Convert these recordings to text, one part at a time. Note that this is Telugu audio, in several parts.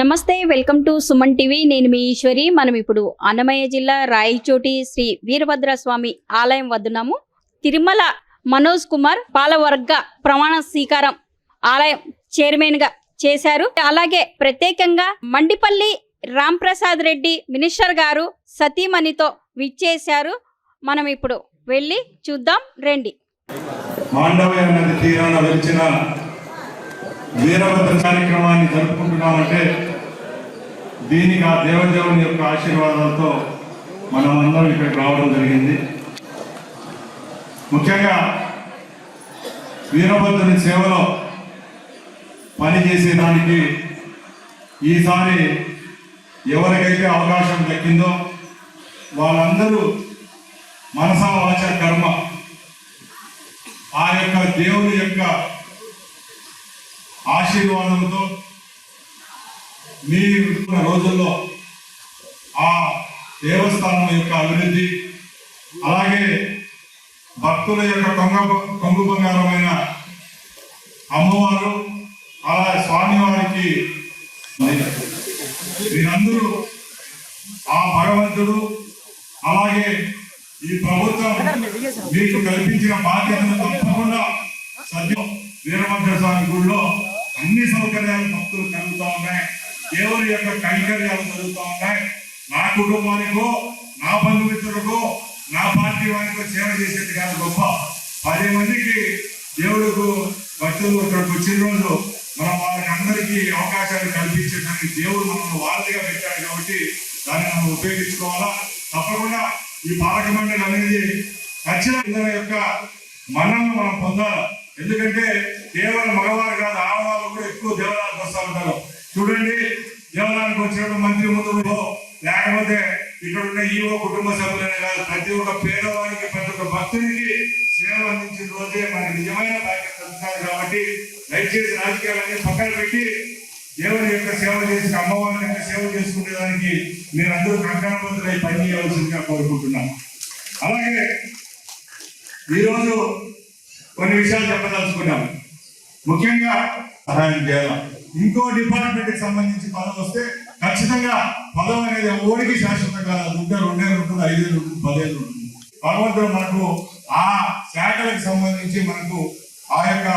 నమస్తే వెల్కమ్ టు సుమన్ టీవీ. నేను మీ ఈశ్వరి. మనం ఇప్పుడు అన్నమయ్య జిల్లా రాయచోటి శ్రీ వీరభద్ర స్వామి ఆలయం వద్దున్నాము. తిరుమల మనోజ్ కుమార్ పాలవర్గ ప్రమాణ స్వీకారం ఆలయం చైర్మన్గా చేశారు. అలాగే ప్రత్యేకంగా మండిపల్లి రామ్ ప్రసాద్ రెడ్డి మినిస్టర్ గారు సతీమణితో విచ్చేశారు. మనం ఇప్పుడు వెళ్ళి చూద్దాం రండి. మాండవ్య నది తీరాన వెలిచిన వీరభద్ర కార్యక్రమాన్ని జరుపుకుంటున్నామంటే దీనికి ఆ దేవదేవుని యొక్క ఆశీర్వాదాలతో మనం అందరం ఇక్కడికి రావడం జరిగింది. ముఖ్యంగా వీరభద్రుని సేవలో పనిచేసేదానికి ఈసారి ఎవరికైతే అవకాశం దక్కిందో వాళ్ళందరూ మనసా వాచ కర్మ. ఆ యొక్క దేవుని యొక్క ఆశీర్వాదంతో మీ రోజుల్లో ఆ దేవస్థానం యొక్క అభివృద్ధి అలాగే భక్తుల యొక్క కొంగ కొంగు బంగారమైన అమ్మవారు అలా స్వామివారికి మీరందరూ ఆ భగవంతుడు అలాగే ఈ ప్రభుత్వం మీకు కల్పించిన బాధ్యతను తప్పకుండా సత్యం వీరభద్ర స్వామి గుడిలో అన్ని సౌకర్యాలు భక్తులు కలుగుతా ఉన్నాయి. దేవుని యొక్క కైకర్యాలు జరుగుతూ ఉన్నాయి నా కుటుంబానికో నా బంధుమిత్రులకో నా పార్టీ వారికో సేవ చేసేది కాదు గొప్ప. పది మందికి దేవుడుకు భక్తులు ఇక్కడికి వచ్చిన రోజు మనం వాళ్ళకి అందరికీ అవకాశాలు కల్పించడానికి దేవుడు మనల్ని వారధిగా పెట్టాడు కాబట్టి దాన్ని మనం ఉపయోగించుకోవాలా? తప్పకుండా ఈ పాలక మండలి అనేది ఖచ్చితంగా యొక్క మన్నను మనం పొందాలి? ఎందుకంటే కేవలం మగవారు కాదు ఆడవాళ్ళు కూడా ఎక్కువ దేవాలయానికి వస్తూ ఉంటారు. చూడండి దేవాలయానికి వచ్చినప్పుడు మంత్రి ముందు లేకపోతే ఇక్కడ ఉన్న ఈవో కుటుంబ సభ్యులనే కాదు ప్రతి ఒక్క పేదవానికి ప్రతి ఒక్క భక్తునికి సేవ అందించిన రోజే మనకి నిజమైన బాధ్యత కలుగుతారు కాబట్టి దయచేసి రాజకీయాలన్నీ పక్కన పెట్టి దేవుని యొక్క సేవ చేసి అమ్మవారి యొక్క సేవ చేసుకునేదానికి మీరందరూ కంకణబద్ధులై పని చేయవలసిందిగా కోరుకుంటున్నాను అలాగే ఈరోజు కొన్ని విషయాలు చెప్పదలుచుకున్నాం. ముఖ్యంగా సహాయం చేయాలి? ఇంకో డిపార్ట్మెంట్కి సంబంధించి పదవి వస్తే ఖచ్చితంగా పదవి అనేది ఓడికి శాశ్వతంగా ఉంటే రెండేళ్ళు ఉంటుంది ఐదేళ్ళు ఉంటుంది పదేళ్ళు ఉంటుంది. భగవంతుడు మనకు ఆ శాఖలకు సంబంధించి మనకు ఆ యొక్క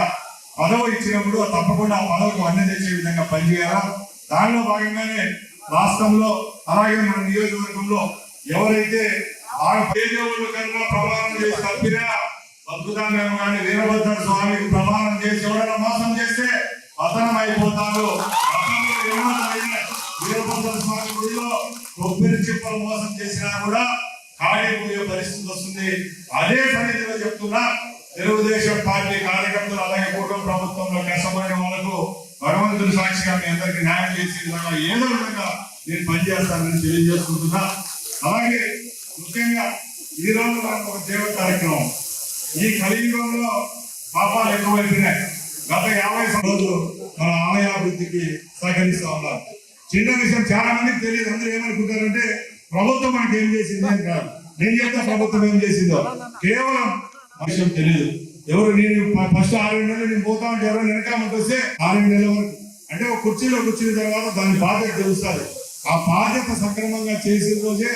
పదవి ఇచ్చినప్పుడు తప్పకుండా ఆ పదవికి అన్ని తెచ్చే విధంగా పనిచేయాలా? దానిలో భాగంగానే రాష్ట్రంలో అలాగే మన నియోజకవర్గంలో ఎవరైతే ఆ కన్నా ప్రమాణం చేసి తప్పినా అద్భుతంగా కానీ వీరభద్ర స్వామికి ప్రమాణం చేసి ఎవరైనా మోసం చేస్తే పతనం స్వామి గుడిలో కొబ్బరి చిప్పలు మోసం చేసినా కూడా ఖాళీ పోయే పరిస్థితి వస్తుంది. అదే సన్నిధిలో చెప్తున్నా తెలుగుదేశం పార్టీ కార్యకర్తలు అలాగే కూటమి ప్రభుత్వంలో కష్టపడిన వాళ్ళకు భగవంతుని సాక్షిగా మీ అందరికీ న్యాయం చేసి విధంగా ఏదో విధంగా నేను పనిచేస్తానని తెలియజేసుకుంటున్నా. అలాగే ముఖ్యంగా ఈ రోజు మనకు ఒక దేవ కార్యక్రమం. ఈ కలియుగంలో పాపాలు ఎక్కువైపోయినాయి. గత యాభై రోజులు మన ఆలయాభివృద్ధికి సహకరిస్తా ఉన్నారు. చిన్న విషయం చాలా మందికి తెలియదు. అందరూ ఏమనుకుంటారంటే ప్రభుత్వం మనకి ఏం చేసింది అని కాదు. నేను చెప్తా ప్రభుత్వం ఏం చేసిందో. కేవలం విషయం తెలియదు. ఎవరు నేను ఫస్ట్ ఆరు నెలలు నేను పోతా ఉంటే ఎవరు వెనకామకి వస్తే ఆరు నెలల వరకు. అంటే ఒక కుర్చీలో కూర్చున్న తర్వాత దాని బాధ్యత తెలుస్తుంది ఆ బాధ్యత సక్రమంగా చేసిన రోజే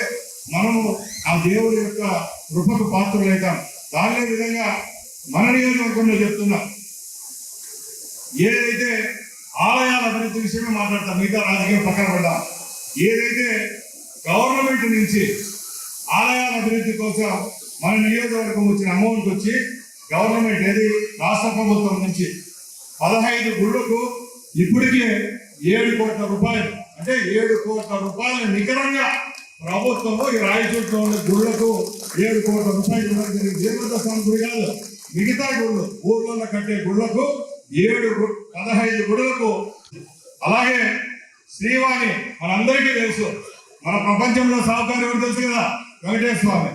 మనము ఆ దేవుడి యొక్క కృపకు పాత్రలైతాం. దాని విధంగా మన నియోజకవర్గంలో చెప్తున్నా. ఏదైతే ఆలయాల అభివృద్ధి విషయమే మాట్లాడతాం మిగతా రాజకీయం పక్కన పడ్డాం ఏదైతే గవర్నమెంట్ నుంచి ఆలయాల అభివృద్ధి కోసం మన నియోజకవర్గం వచ్చిన అమౌంట్ వచ్చి గవర్నమెంట్ ఏది? రాష్ట్ర ప్రభుత్వం నుంచి పదహైదు గుళ్ళకు ఇప్పటికే ఏడు కోట్ల రూపాయలు అంటే ఏడు కోట్ల రూపాయలు నికరంగా ప్రభుత్వము ఈ రాయచూట్లో ఉన్న గుళ్ళకు ఏడు కోట్ల రూపాయలు ఇవ్వడం జరిగింది. స్వామి గుడి కాదు మిగతా గుళ్ళు ఊర్లలో కట్టే గుళ్ళకు ఏడు పదహైదు గుడులకు. అలాగే శ్రీవాణి మనందరికీ తెలుసు. మన ప్రపంచంలో సాహుకారు ఎవరు తెలుసు కదా? వెంకటేశ్వర స్వామి.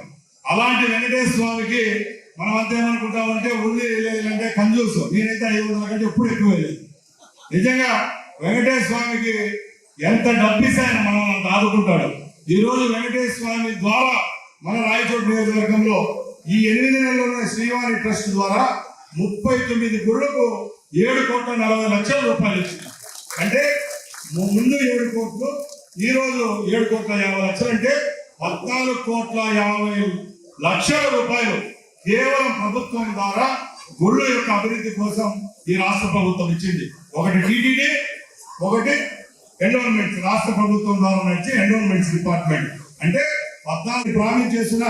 అలాంటి వెంకటేశ్వర స్వామికి మనం అంతేమనుకుంటామంటే ఉంది లేదంటే కంజూసు. నేనైతే ఐదు వందల కంటే ఎప్పుడు ఎక్కువ నిజంగా వెంకటేశ్వర స్వామికి ఎంత డబ్బిస్తే ఆయన మనం అంత ఆదుకుంటాడు. ఈరోజు వెంకటేశ్వర స్వామి ద్వారా మన రాయచోటి నియోజకవర్గంలో ఈ ఎనిమిది నెలల శ్రీవారి ట్రస్ట్ ద్వారా ముప్పై తొమ్మిది గుళ్ళకు ఏడు కోట్ల నలభై లక్షల రూపాయలు ఇచ్చింది. అంటే ముందు ఏడు కోట్లు ఈ రోజు ఏడు కోట్ల యాభై లక్షలు అంటే పద్నాలుగు కోట్ల యాభై లక్షల రూపాయలు కేవలం ప్రభుత్వం ద్వారా గుళ్ళు యొక్క అభివృద్ధి కోసం ఈ రాష్ట్ర ప్రభుత్వం ఇచ్చింది. ఒకటి టీటీడీ ఒకటి ఎండోన్మెంట్స్ రాష్ట్ర ప్రభుత్వం ద్వారా నడిచి ఎండోన్మెంట్స్ డిపార్ట్మెంట్. అంటే పద్నాలుగు ప్రామిస్ చేసిన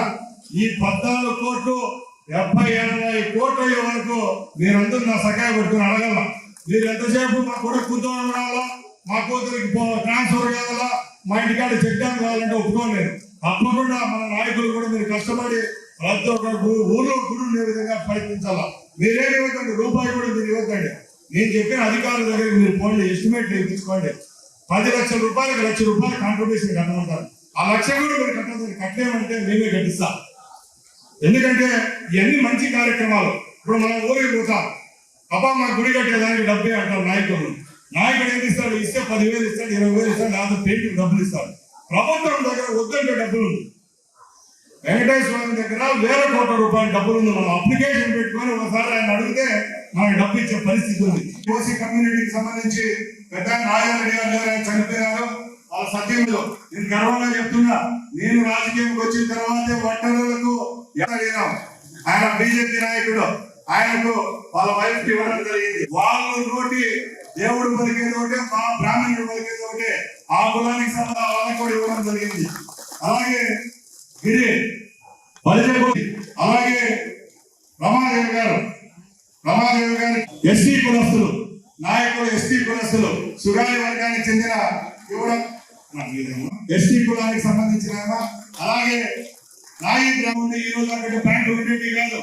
ఈ పద్నాలుగు కోట్లు డెబ్బై ఎనభై కోట్ల అయ్యే వరకు మీరందరూ నా సహాయ పెట్టుకుని అడగల మీరు ఎంతసేపు మా కొడుకు కూర్చొని రావాలా మా కూతురికి ట్రాన్స్ఫర్ కావాలా? మా ఇంటికాడ చెక్ డ్యామ్ కావాలంటే ఒప్పుకోలేదు. తప్పకుండా మన నాయకులు కూడా మీరు కష్టపడి ప్రతి ఒక్క ఊళ్ళో ఊర్లో గుడి ఉండే విధంగా ప్రయత్నించాలా? మీరేమి ఇవ్వకండి రూపాయి కూడా మీరు ఇవ్వకండి. నేను చెప్పిన అధికారుల దగ్గర మీరు ఫోన్లు ఎస్టిమేట్ ఇప్పించుకోండి పది లక్షల రూపాయలకు లక్ష రూపాయలు కాంట్రిబ్యూషన్ కట్టమంటారు. ఆ లక్ష కూడా మీరు కట్టదు కట్టలేమంటే మేమే కట్టిస్తాం. ఎందుకంటే ఇవన్నీ మంచి కార్యక్రమాలు. ఇప్పుడు మనం ఊరికి పోతాం. అబ్బా మా గుడి కట్టేదానికి డబ్బే అంటారు నాయకులు. నాయకుడు ఏం ఇస్తాడు ఇస్తే పదివేలు ఇస్తాడు ఇరవై వేలు ఇస్తాడు లేదా పెయింటింగ్ డబ్బులు ఇస్తాడు. ప్రభుత్వం దగ్గర వద్దంటే డబ్బులు ఉంది వెంకటేశ్వర స్వామి దగ్గర వేల కోట్ల రూపాయల డబ్బులు ఉంది మనం అప్లికేషన్ పెట్టుకొని ఒకసారి ఆయన అడిగితే మనకి డబ్బు ఇచ్చే పరిస్థితి ఉంది. ఓసీ కమ్యూనిటీకి సంబంధించి పెద్ద రాజారెడ్డి గారు గారు ఆయన వాళ్ళ సత్యంలో నేను గర్వంగా చెప్తున్నా నేను రాజకీయంకి వచ్చిన తర్వాతే ఒంటరులకు ఆయన బీజేపీ నాయకుడు. ఆయనకు వాళ్ళ వైఫ్ ఇవ్వడం జరిగింది. వాళ్ళు నోటి దేవుడు పలికేది ఒకటే మా బ్రాహ్మణుడు పలికేది ఒకటే ఆ కులానికి సంబంధం వాళ్ళకి కూడా ఇవ్వడం జరిగింది. అలాగే గిరి బలిజగోడి అలాగే రమాదేవి గారు. రమాదేవి గారు ఎస్టీ కులస్తులు నాయకులు ఎస్టీ కులస్తులు సుగాలి వర్గానికి చెందిన ఇవ్వడం. ఎస్టీ కులానికి సంబంధించిన అలాగే నా నాయి గ్రామం ఈ రోజు అక్కడ ప్యాంట్ ఉండేది కాదు.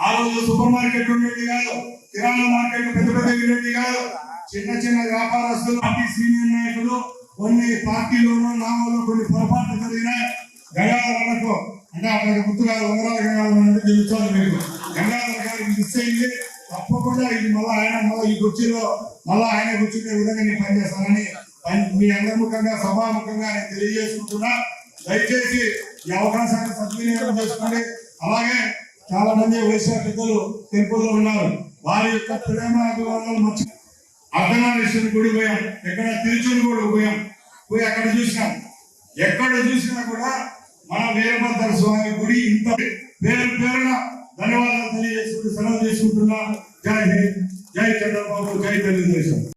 ఆ రోజు సూపర్ మార్కెట్ ఉండేది కాదు. కిరాణా మార్కెట్ పెద్ద పెద్ద ఉండేది కాదు. చిన్న చిన్న వ్యాపారస్తులు పార్టీ సీనియర్ నాయకులు కొన్ని పార్టీలోనూ నామలో కొన్ని పొరపాట్లు జరిగినాయి గంగాధరకు అంటే అక్కడ గుర్తుగా ఉంగరాల గంగాధరం అంటే తెలుస్తుంది మీకు. గంగాధర గారికి మిస్ అయింది. తప్పకుండా ఇది మళ్ళీ ఆయన మళ్ళీ ఈ కుర్చీలో మళ్ళీ ఆయన కూర్చునే విధంగా నేను పనిచేస్తానని మీ అందరి ముఖంగా సభాముఖంగా నేను తెలియజేసుకుంటున్నా. దయచేసి ఈ అవకాశాన్ని సద్వినియోగం చేసుకోండి అలాగే చాలా మంది వైశ్య పెద్దలు టెంపుల్లో ఉన్నారు. వారి యొక్క ప్రేమ అభిమానాలు మంచి అర్ధనారీశ్వరి గుడి పోయాం. ఎక్కడ తిరుచుని కూడా పోయాం. పోయి అక్కడ చూసినాం. ఎక్కడ చూసినా కూడా మన వీరభద్ర స్వామి గుడి ఇంత పేరు పేరున ధన్యవాదాలు తెలియజేసుకుంటూ సెలవు చేసుకుంటున్నా. జై హింద్. జై చంద్రబాబు. జై తెలుగుదేశం.